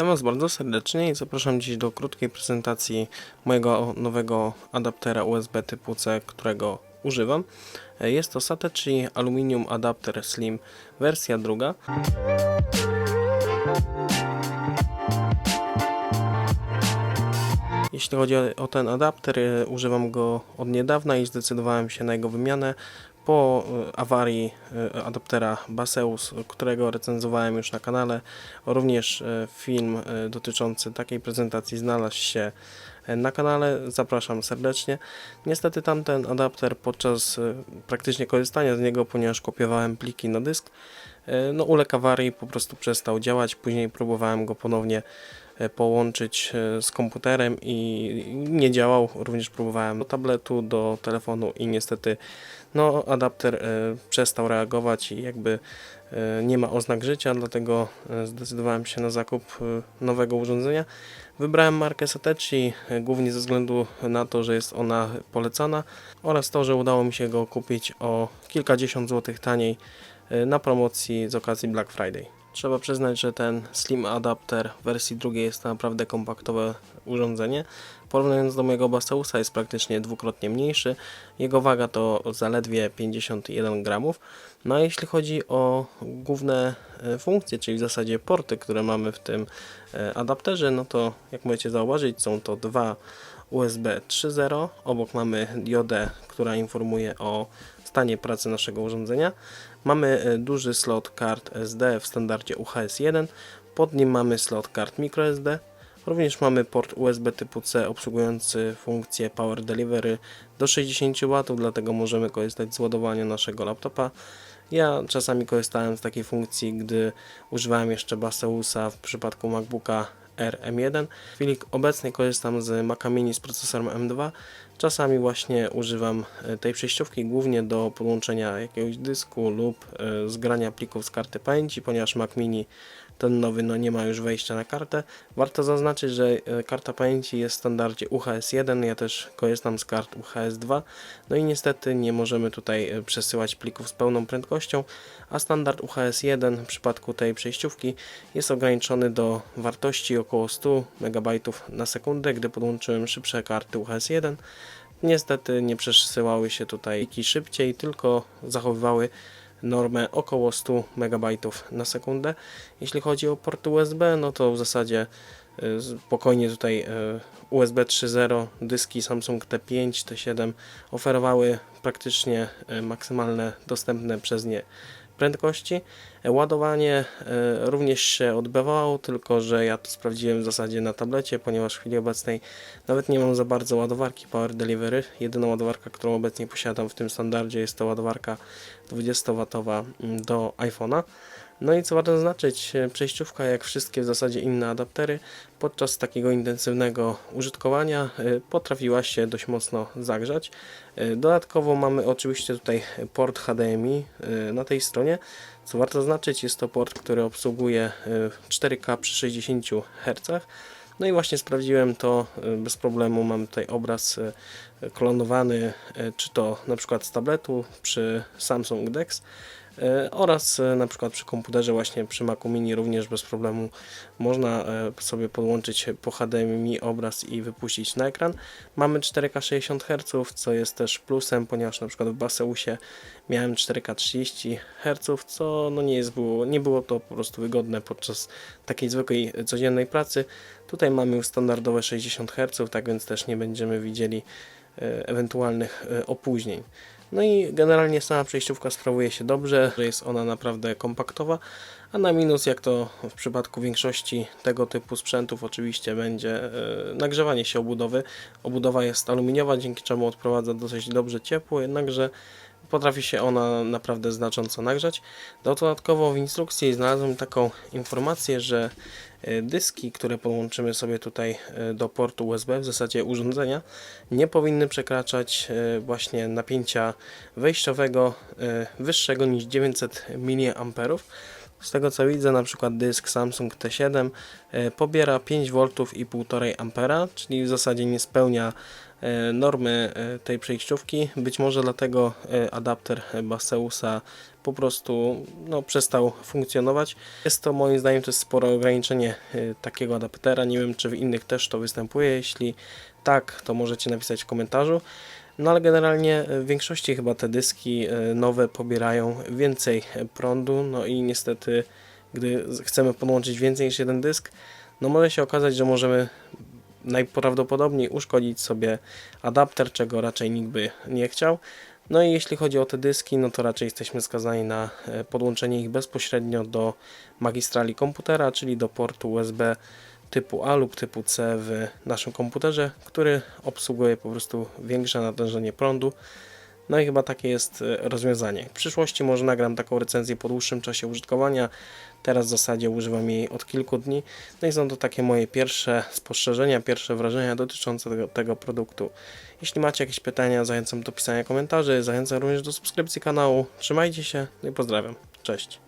Witam Was bardzo serdecznie i zapraszam dziś do krótkiej prezentacji mojego nowego adaptera USB typu C, którego używam. Jest to Satechi Aluminium Adapter Slim wersja druga. Jeśli chodzi o- ten adapter, e, używam go od niedawna i zdecydowałem się na jego wymianę po e, awarii e, adaptera Baseus, którego recenzowałem już na kanale. Również e, film dotyczący takiej prezentacji znalazł się na kanale. Zapraszam serdecznie. Niestety tamten adapter podczas praktycznie korzystania z niego, ponieważ kopiowałem pliki na dysk, no uległ awarii, po prostu przestał działać. Później próbowałem go ponownie połączyć e, z komputerem i nie działał. Również próbowałem do tabletu, do telefonu i niestety no, adapter e, przestał reagować i jakby e, nie ma oznak życia, dlatego e, zdecydowałem się na zakup e, nowego urządzenia. Wybrałem markę Satechi e, głównie ze względu na to, że jest ona polecana oraz to, że udało mi się go kupić o kilkadziesiąt złotych taniej e, na promocji z okazji Black Friday. Trzeba przyznać, że ten Slim Adapter w wersji drugiej jest naprawdę kompaktowe urządzenie. Porównując do mojego Baseusa jest praktycznie dwukrotnie mniejszy. Jego waga to zaledwie 51 gramów. No a jeśli chodzi o główne e, funkcje, czyli w zasadzie porty, które mamy w tym e, adapterze, no to jak możecie zauważyć są to dwa USB 3.0. Obok mamy diodę, która informuje o stanie pracy naszego urządzenia. Mamy e, duży slot kart SD w standardzie UHS-1. Pod nim mamy slot kart microSD. Również mamy port USB typu C obsługujący funkcję Power Delivery do 60 W, dlatego możemy korzystać z ładowania naszego laptopa. Ja czasami korzystałem z takiej funkcji, gdy używałem jeszcze Baseusa w przypadku MacBooka R M1. W chwili obecnej korzystam z Maca Mini z procesorem M2. Czasami właśnie używam e, tej przejściówki głównie do podłączenia jakiegoś dysku lub e, zgrania plików z karty pamięci, ponieważ Mac Mini ten nowy no nie ma już wejścia na kartę. Warto zaznaczyć, że e, karta pamięci jest w standardzie UHS-1, ja też korzystam z kart UHS-2, no i niestety nie możemy tutaj e, przesyłać plików z pełną prędkością, a standard UHS-1 w przypadku tej przejściówki jest ograniczony do wartości około 100 MB na sekundę, gdy podłączyłem szybsze karty UHS-1. Niestety nie przesyłały się tutaj pliki szybciej, tylko zachowywały normę około 100 MB na sekundę. Jeśli chodzi o port USB, no to w zasadzie y, spokojnie tutaj y, USB 3.0, dyski Samsung T5, T7 oferowały praktycznie y, maksymalne dostępne przez nie prędkości. Ładowanie e, również się odbywało, tylko że ja to sprawdziłem w zasadzie na tablecie, ponieważ w chwili obecnej nawet nie mam za bardzo ładowarki Power Delivery. Jedyna ładowarka, którą obecnie posiadam w tym standardzie jest to ładowarka 20W do iPhone'a. No i co warto zaznaczyć, przejściówka jak wszystkie w zasadzie inne adaptery podczas takiego intensywnego użytkowania e, potrafiła się dość mocno zagrzać. E, Dodatkowo mamy oczywiście tutaj port HDMI e, na tej stronie. Co warto zaznaczyć, jest to port, który obsługuje e, 4K przy 60 Hz. No i właśnie sprawdziłem to bez problemu. Mam tutaj obraz klonowany, czy to na przykład z tabletu przy Samsung DeX oraz e, na przykład przy komputerze właśnie przy Macu Mini również bez problemu można e, sobie podłączyć po HDMI obraz i wypuścić na ekran. Mamy 4K 60 Hz, co jest też plusem, ponieważ na przykład w Baseusie miałem 4K 30 Hz, co no nie, jest, było, nie było to po prostu wygodne podczas takiej zwykłej e, codziennej pracy. Tutaj mamy już standardowe 60 Hz, tak więc też nie będziemy widzieli e, ewentualnych e, opóźnień. No i generalnie sama przejściówka sprawuje się dobrze, że jest ona naprawdę kompaktowa, a na minus, jak to w przypadku większości tego typu sprzętów, oczywiście będzie e, nagrzewanie się obudowy. Obudowa jest aluminiowa, dzięki czemu odprowadza dosyć dobrze ciepło, jednakże potrafi się ona naprawdę znacząco nagrzać. Dodatkowo w instrukcji znalazłem taką informację, że e, dyski, które podłączymy sobie tutaj e, do portu USB, w zasadzie urządzenia, nie powinny przekraczać e, właśnie napięcia wejściowego wyższego niż 900 mA. Z tego co widzę, na przykład dysk Samsung T7 e, pobiera 5 V i 1,5 A, czyli w zasadzie nie spełnia normy e, tej przejściówki. Być może dlatego e, adapter Baseusa po prostu no, przestał funkcjonować. Jest to moim zdaniem jest spore ograniczenie e, takiego adaptera. Nie wiem czy w innych też to występuje. Jeśli tak, to możecie napisać w komentarzu. No ale generalnie w większości chyba te dyski e, nowe pobierają więcej prądu, no i niestety gdy chcemy podłączyć więcej niż jeden dysk, no może się okazać, że możemy najprawdopodobniej uszkodzić sobie adapter, czego raczej nikt by nie chciał. No i jeśli chodzi o te dyski, no to raczej jesteśmy skazani na e, podłączenie ich bezpośrednio do magistrali komputera, czyli do portu USB typu A lub typu C w naszym komputerze, który obsługuje po prostu większe natężenie prądu. No i chyba takie jest e, rozwiązanie. W przyszłości może nagram taką recenzję po dłuższym czasie użytkowania. Teraz w zasadzie używam jej od kilku dni. No i są to takie moje pierwsze spostrzeżenia, pierwsze wrażenia dotyczące tego, tego produktu. Jeśli macie jakieś pytania, zachęcam do pisania komentarzy, zachęcam również do subskrypcji kanału. Trzymajcie się no i pozdrawiam. Cześć.